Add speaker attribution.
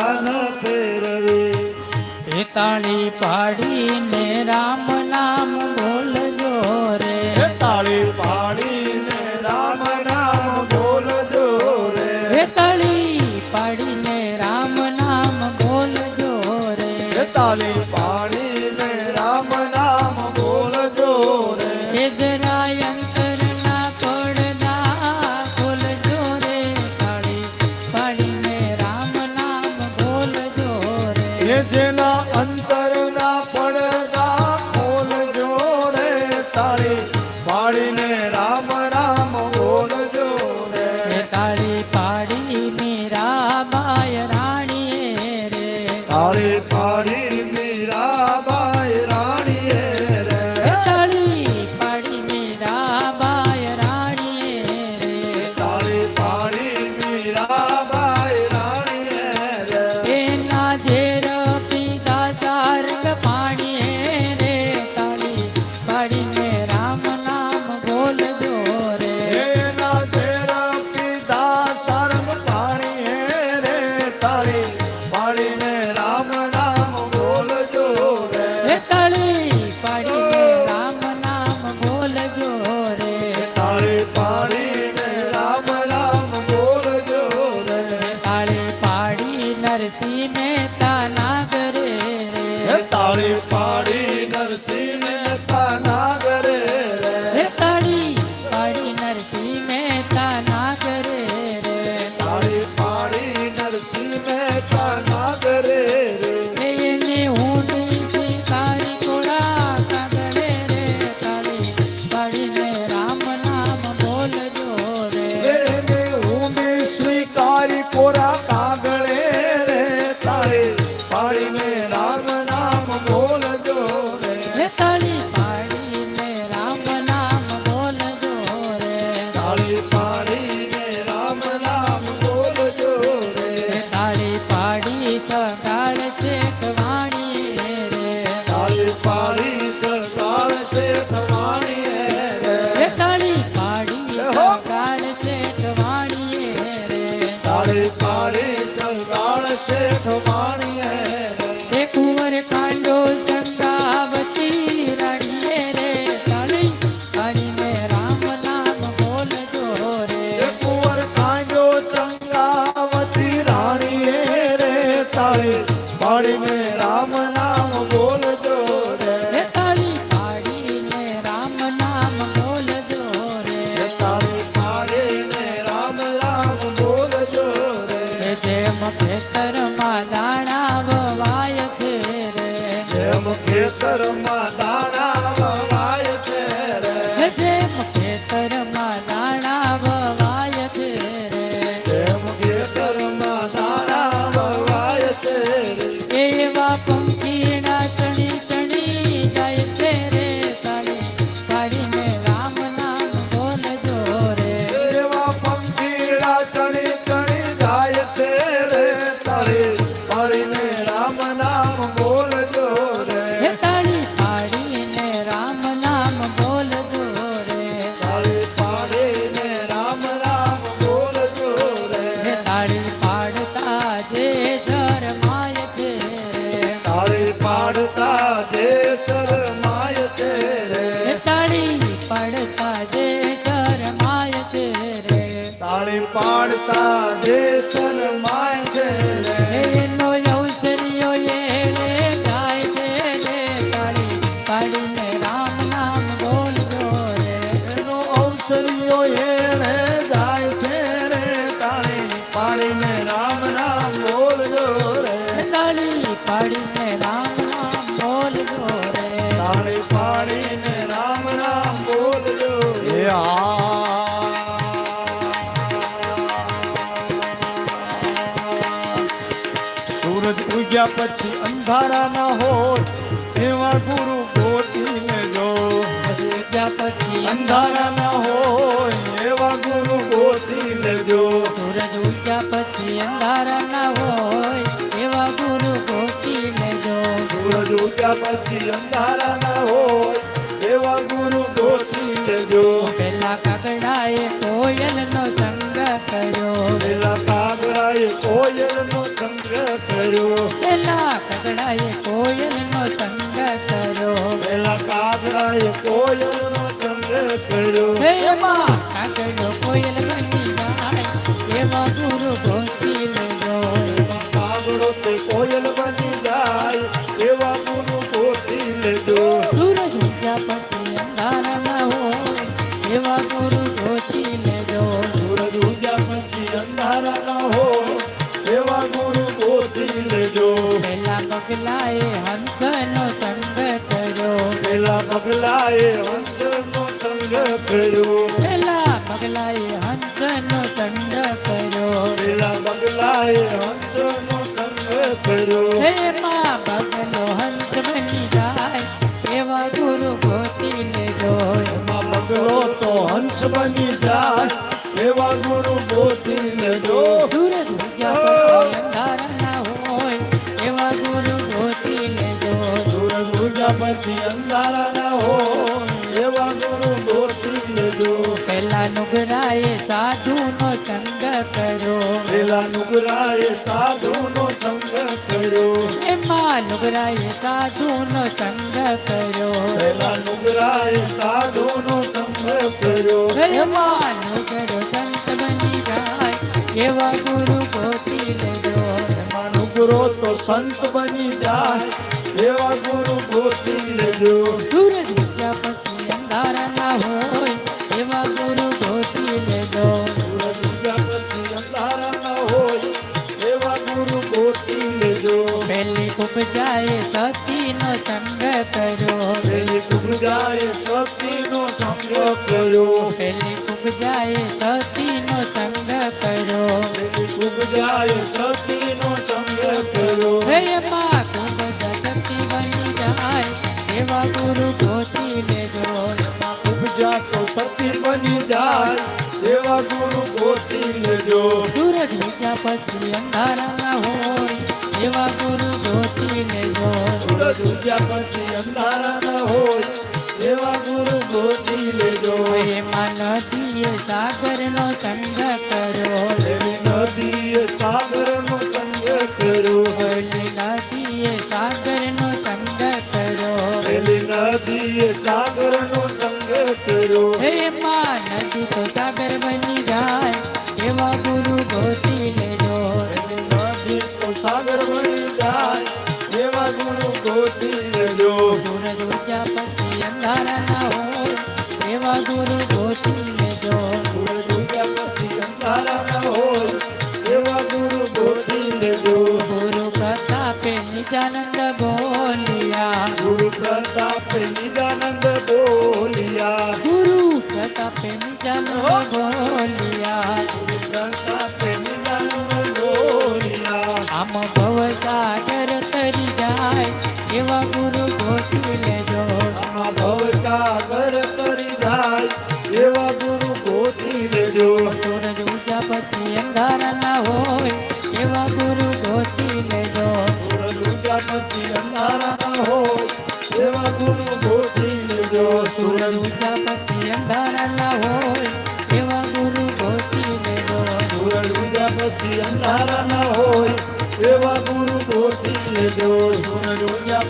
Speaker 1: ન ફેરવે.
Speaker 2: તાળી પાડીને રામ স্বীকার করা કર્મ
Speaker 1: દાન તાળી
Speaker 2: પાડતા
Speaker 1: દેશન માય છે.
Speaker 2: ગયા
Speaker 1: પછી અંધારા ના હોય એવા ગુરુ ગોતી લેજો
Speaker 2: જો. ગયા પછી અંધારા ના હોય એવા ગુરુ ગોતી લેજો
Speaker 1: સૂરજ ઉગ્યા પછી અંધારા ના હોય એવા ગુરુ ગોતી લેજો
Speaker 2: સૂરજ ઉગ્યા પછી અંધારા પગલાએ હંસનો સંગ કર્યો.
Speaker 1: પેલા પગલાએ હંસનો સંગ કર્યો.
Speaker 2: પેલા પગલાએ હંસનો સંગ કર્યો.
Speaker 1: પેલા પગલાએ હંસનો સંગ કર્યો.
Speaker 2: હે માં પગલો હંસ બની જાય એવા ગુરુ ગોતી લેજો.
Speaker 1: પગલો તો હંસ બની જાય એવા ગુરુ ગોતી લેજો.
Speaker 2: સૂરજ પછી અંધારા ના હોય એવા ગુરુ ગોતી લેજો પેલા નુગરાએ સાધુનો સંગ કર્યો.
Speaker 1: પેલા નુગરાએ સાધુનો સંગ કર્યો.
Speaker 2: એમાં નુગરાએ સાધુનો સંગ કર્યો.
Speaker 1: પેલા નુગરાએ સાધુનો સંગ કર્યો.
Speaker 2: એમાં નુગરો સંત બની જાય એવા ગુરુ ગોતી લેજો
Speaker 1: એમાં નુગરો તો સંત બની જાય એવા ગુરુ ગોતી લેજો
Speaker 2: સૂરજ ઉગ્યા પછી અંધારા ના હોય એવા ગુરુ ગોતી લેજો.
Speaker 1: સૂરજ ઉગ્યા પછી અંધારા ના હોય એવા ગુરુ ગોતી લેજો.
Speaker 2: સંગ કર્યો.
Speaker 1: પેલી કુબજાએ સતીનો સંગ કર્યો.
Speaker 2: સંગ કર્યો.
Speaker 1: પેલી કુબજાએ સતીનો સંગ કર્યો.
Speaker 2: જાય એવા ગુરુ ગોતી લેજો સૂરજ ઉગ્યા પછી અંધારા ના હોય એવા ગુરુ ગોતી લેજો
Speaker 1: સૂરજ ઉગ્યા પછી અંધારા ના હોય એવા ગુરુ ગોતી લેજો
Speaker 2: એમાં નદીએ સાગરનો સંગ કરો
Speaker 1: એવી નદીએ સાગરનો
Speaker 2: जन्म बोलिया गुरु प्रताप जन्म
Speaker 1: बोलिया प्रताप जन्म बोलिया हम भव सागर तरी जाए एवा
Speaker 2: गुरु घोष પછી અંધારા ના હોય એવા ગુરુ ગોઠી લેજો
Speaker 1: સૂરજ ઉગ્યા